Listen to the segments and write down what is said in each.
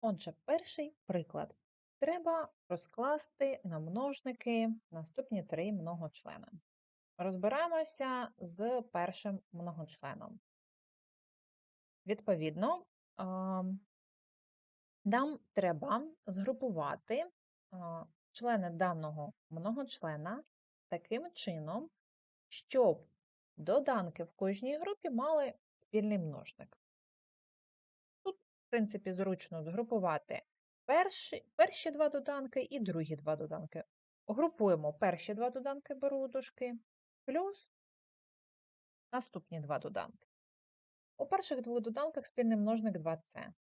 Отже, перший приклад. Треба розкласти на множники наступні три многочлени. Розбираємося з першим многочленом. Відповідно, нам треба згрупувати члени даного многочлена таким чином, щоб доданки в кожній групі мали спільний множник принципі, зручно згрупувати перші перші два доданки і другі два доданки. Групуємо перші два доданки, беру дужки, плюс наступні два доданки. У перших двох доданках спільний множник 2С.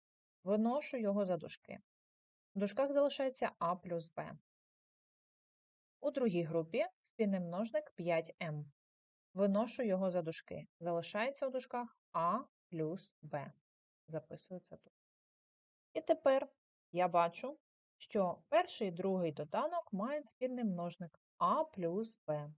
Виношу його за дужки. В дужках залишається А плюс Б. У другій групі спільний множник 5М. Виношу його за дужки. Залишається у дужках А плюс Б. Записується тут. І тепер я бачу, що перший і другий доданок мають спільний множник А плюс Б.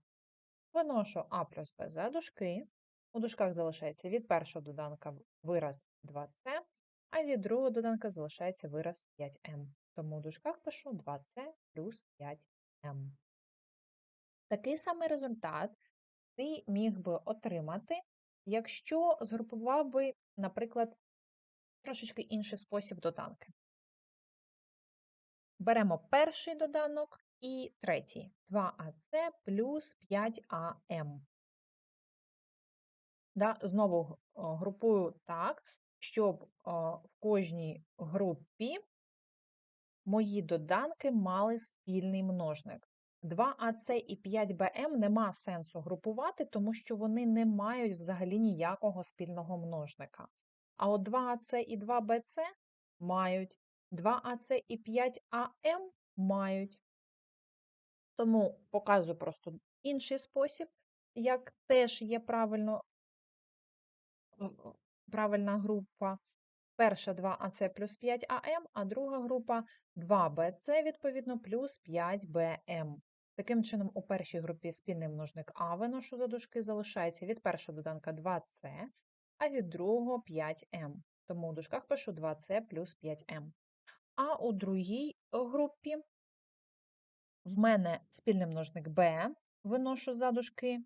Виношу А плюс Б за дужки. У дужках залишається від першого доданка вираз 2С, а від другого доданка залишається вираз 5М. Тому у дужках пишу 2С плюс 5М. Такий самий результат ти міг би отримати, якщо згрупував би, наприклад, трошечки інший спосіб доданки. Беремо перший доданок і третій 2АС плюс 5АМ. Да, Знову групую так, щоб в кожній групі мої доданки мали спільний множник. 2АС і 5БМ нема сенсу групувати, тому що вони не мають взагалі ніякого спільного множника. А от 2АС і 2БС мають, 2АС і 5АМ мають. Тому показую просто інший спосіб, як теж є правильно, правильна група. Перша 2АС плюс 5АМ, а друга група 2БС, відповідно, плюс 5БМ. Таким чином, у першій групі спільний множник А виношу за дужки, залишається від першого доданка 2С, а від другого 5М. Тому у дужках пишу 2С плюс 5М. А у другій групі в мене спільний множник Б, виношу за дужки,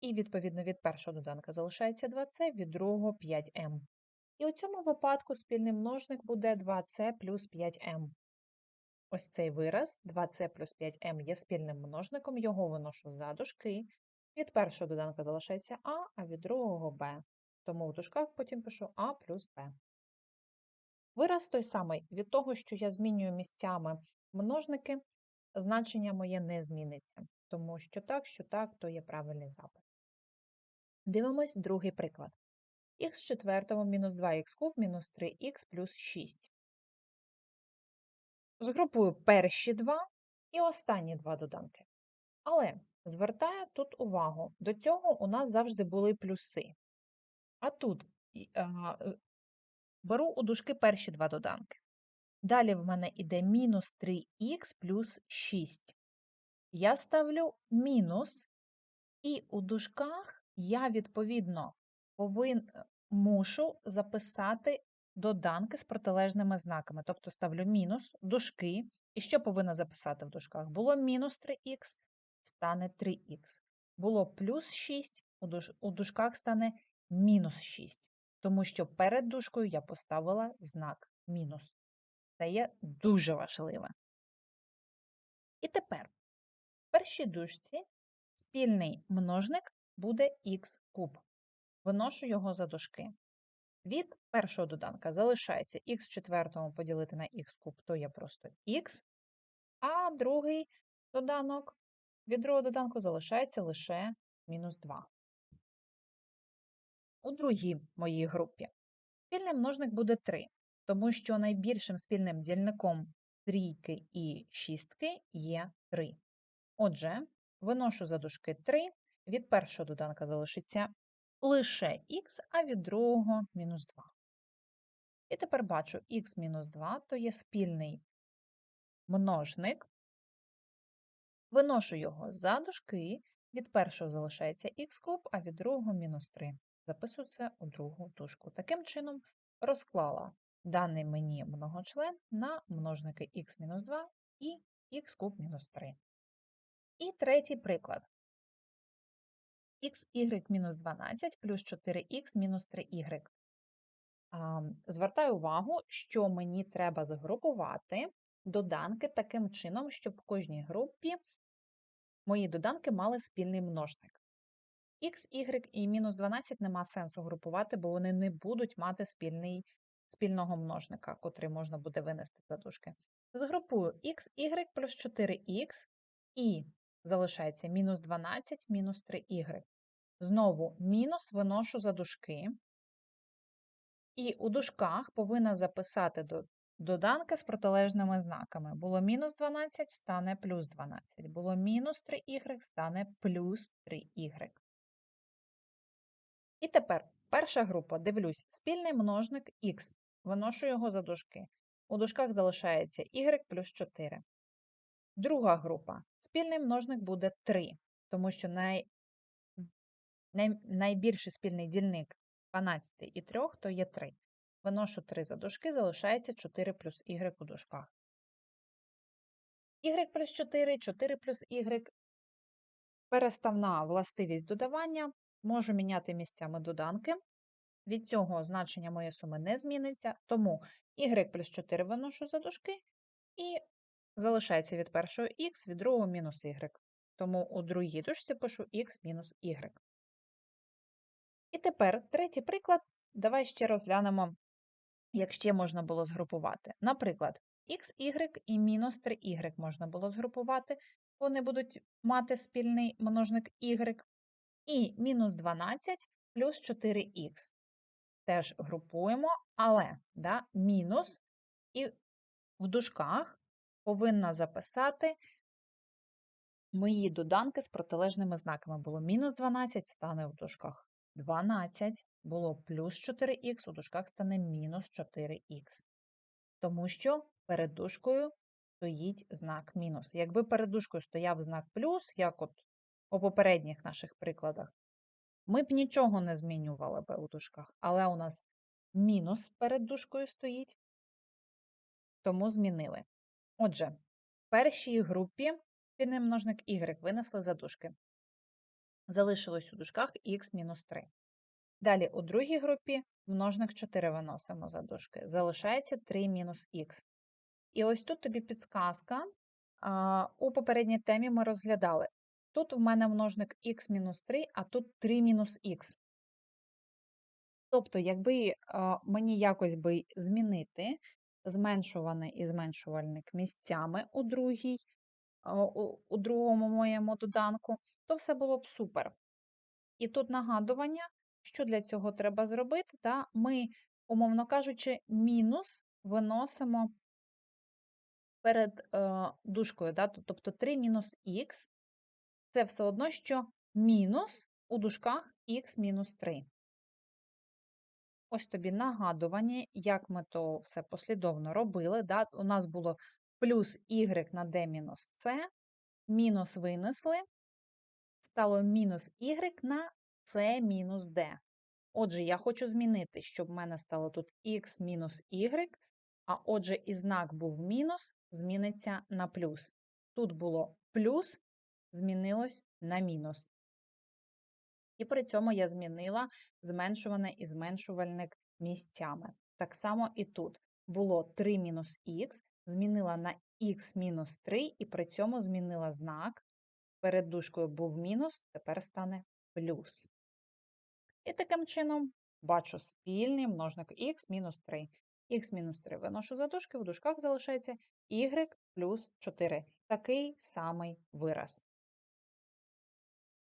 і, відповідно, від першого доданка залишається 2С, від другого 5М. І у цьому випадку спільний множник буде 2С плюс 5М. Ось цей вираз 2С плюс 5М є спільним множником, його виношу за дужки. Від першого доданка залишається А, а від другого Б. Тому в дужках потім пишу А плюс Б. Вираз той самий, від того, що я змінюю місцями множники, значення моє не зміниться. Тому що так, що так, то є правильний запит. Дивимось другий приклад. х четвертому мінус 2х куб мінус 3х плюс 6. Згрупую перші два і останні два доданки. Але звертаю тут увагу, до цього у нас завжди були плюси. А тут е, беру у дужки перші два доданки. Далі в мене йде мінус 3х плюс 6. Я ставлю мінус, і у дужках я, відповідно, повин, е, мушу записати доданки з протилежними знаками. Тобто ставлю мінус, дужки. І що повинна записати в дужках? Було мінус 3х, стане 3х. Було плюс 6, у дужках стане мінус 6, тому що перед дужкою я поставила знак мінус. Це є дуже важливе. І тепер в першій дужці спільний множник буде х куб. Виношу його за дужки. Від першого доданка залишається х четвертому поділити на х куб, то є просто х, а другий доданок від другого доданку залишається лише мінус 2 у другій моїй групі. Спільний множник буде 3, тому що найбільшим спільним дільником трійки і шістки є 3. Отже, виношу за дужки 3, від першого доданка залишиться лише х, а від другого мінус 2. І тепер бачу х мінус 2 то є спільний множник. Виношу його за дужки, від першого залишається х куб, а від другого мінус 3 записую це у другу дужку. Таким чином, розклала даний мені многочлен на множники х-2 і х куб мінус 3. І третій приклад. xy-12 плюс 4х мінус 3y. Звертаю увагу, що мені треба згрупувати доданки таким чином, щоб в кожній групі мої доданки мали спільний множник. Х, y і мінус 12 нема сенсу групувати, бо вони не будуть мати спільний, спільного множника, котрий можна буде винести за дужки. Згрупую x, y плюс 4х і залишається мінус 12 мінус 3y. Знову мінус виношу за дужки. І у дужках повинна записати до доданки з протилежними знаками. Було мінус 12, стане плюс 12. Було мінус 3y, стане плюс 3y. І тепер перша група, дивлюсь, спільний множник х. Виношу його за дужки. У дужках залишається y плюс 4. Друга група. Спільний множник буде 3, тому що най... Най... найбільший спільний дільник 12 і 3, то є 3. Виношу 3 за дужки, залишається 4 плюс y у дужках. y плюс 4, 4 плюс y. Переставна властивість додавання. Можу міняти місцями доданки. Від цього значення моєї суми не зміниться, тому y плюс 4 виношу за дужки, і залишається від першого х, від другого мінус y. Тому у другій дужці пишу х мінус y. І тепер третій приклад. Давай ще розглянемо, як ще можна було згрупувати. Наприклад, x, y і мінус 3y можна було згрупувати, вони будуть мати спільний множник y, і мінус 12 плюс 4х. Теж групуємо, але да, мінус і в дужках повинна записати мої доданки з протилежними знаками. Було мінус 12, стане в дужках 12, було плюс 4х, у дужках стане мінус 4х. Тому що перед дужкою стоїть знак мінус. Якби перед дужкою стояв знак плюс, як от у попередніх наших прикладах, ми б нічого не змінювали би у дужках, але у нас мінус перед дужкою стоїть, тому змінили. Отже, в першій групі спільний множник y винесли за дужки. Залишилось у дужках х-3. Далі у другій групі множник 4 виносимо за дужки. Залишається 3 мінус х. І ось тут тобі підсказка. У попередній темі ми розглядали. Тут в мене множник х-3, а тут 3 мінус х. Тобто, якби мені якось би змінити зменшуваний і зменшувальник місцями у другій, у другому моєму доданку, то все було б супер. І тут нагадування, що для цього треба зробити, та ми, умовно кажучи, мінус виносимо перед е, дужкою, тобто 3 мінус х, це все одно, що мінус у дужках х мінус 3. Ось тобі нагадування, як ми то все послідовно робили. Да? У нас було плюс y на d мінус c, мінус винесли, стало мінус y на c мінус d. Отже, я хочу змінити, щоб в мене стало тут x мінус y, а отже, і знак був мінус, зміниться на плюс. Тут було плюс, змінилось на мінус. І при цьому я змінила зменшуване і зменшувальник місцями. Так само і тут було 3 мінус х, змінила на х мінус 3, і при цьому змінила знак. Перед дужкою був мінус, тепер стане плюс. І таким чином бачу спільний множник х мінус 3. Х мінус 3 виношу за дужки, в дужках залишається y плюс 4. Такий самий вираз.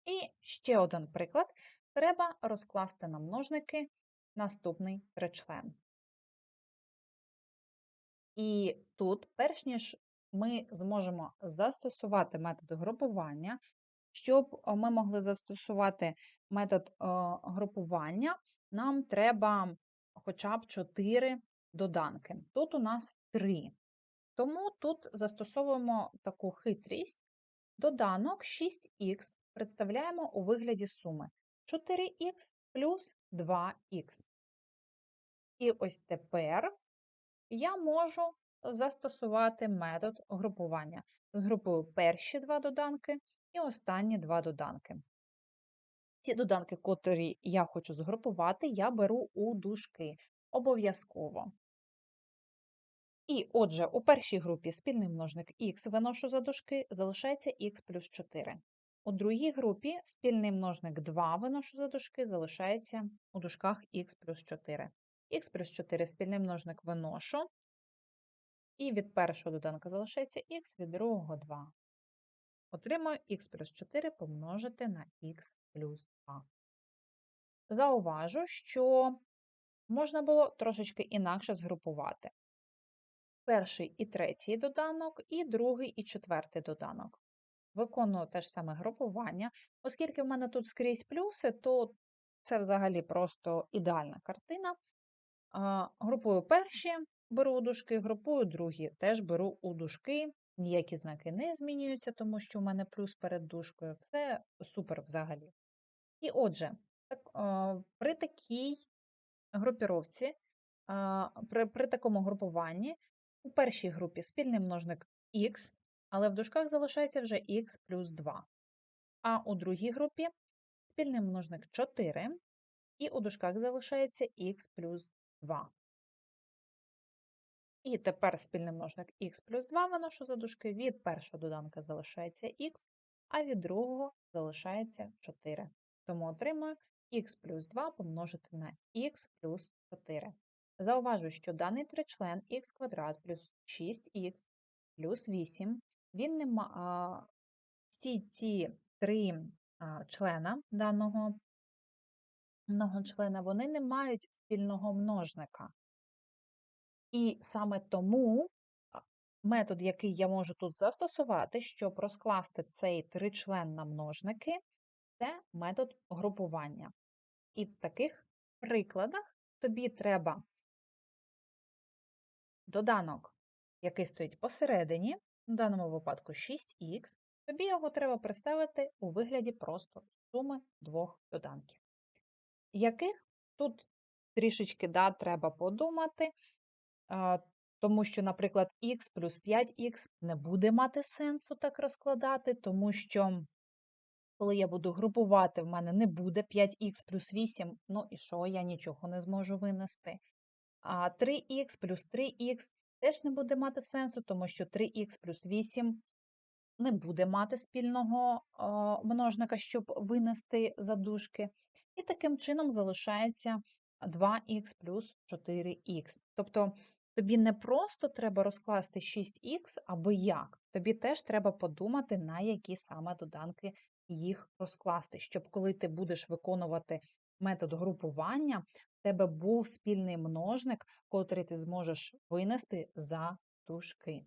І ще один приклад. Треба розкласти на множники наступний тричлен. І тут, перш ніж ми зможемо застосувати метод групування, щоб ми могли застосувати метод групування, нам треба хоча б 4 доданки. Тут у нас 3. Тому тут застосовуємо таку хитрість. Доданок 6х представляємо у вигляді суми 4х плюс 2х. І ось тепер я можу застосувати метод групування. Згрупую перші два доданки і останні два доданки. Ті доданки, котрі я хочу згрупувати, я беру у дужки обов'язково. І отже, у першій групі спільний множник х виношу за дужки, залишається х плюс 4. У другій групі спільний множник 2 виношу за дужки, залишається у дужках х плюс 4. х плюс 4 спільний множник виношу, і від першого доданка залишається х, від другого 2. Отримаю х плюс 4 помножити на х плюс 2. Зауважу, що можна було трошечки інакше згрупувати. Перший і третій доданок, і другий і четвертий доданок. Виконую те ж саме групування. Оскільки в мене тут скрізь плюси, то це взагалі просто ідеальна картина. Групую перші, беру у дужки, групую другі, теж беру у дужки. Ніякі знаки не змінюються, тому що в мене плюс перед дужкою. Все супер взагалі. І отже, так, при такій групіровці, при, при такому групуванні у першій групі спільний множник х, але в дужках залишається вже х плюс 2. А у другій групі спільний множник 4, і у дужках залишається х плюс 2. І тепер спільний множник х плюс 2 виношу за дужки, від першого доданка залишається х, а від другого залишається 4. Тому отримую х плюс 2 помножити на х плюс 4. Зауважу, що даний тричлен х квадрат плюс 6х плюс 8, він не ма... всі ці три члена даного многочлена, вони не мають спільного множника. І саме тому метод, який я можу тут застосувати, щоб розкласти цей тричлен на множники, це метод групування. І в таких прикладах тобі треба доданок, який стоїть посередині, в даному випадку 6х, тобі його треба представити у вигляді просто суми двох доданків. Яких тут трішечки да, треба подумати, тому що, наприклад, х плюс 5х не буде мати сенсу так розкладати, тому що, коли я буду групувати, в мене не буде 5х плюс 8, ну і що, я нічого не зможу винести. А 3х плюс 3х теж не буде мати сенсу, тому що 3х плюс 8 не буде мати спільного множника, щоб винести задушки. І таким чином залишається 2х плюс 4х. Тобто тобі не просто треба розкласти 6х або як, тобі теж треба подумати, на які саме доданки їх розкласти, щоб коли ти будеш виконувати метод групування, тебе був спільний множник, котрий ти зможеш винести за дужки.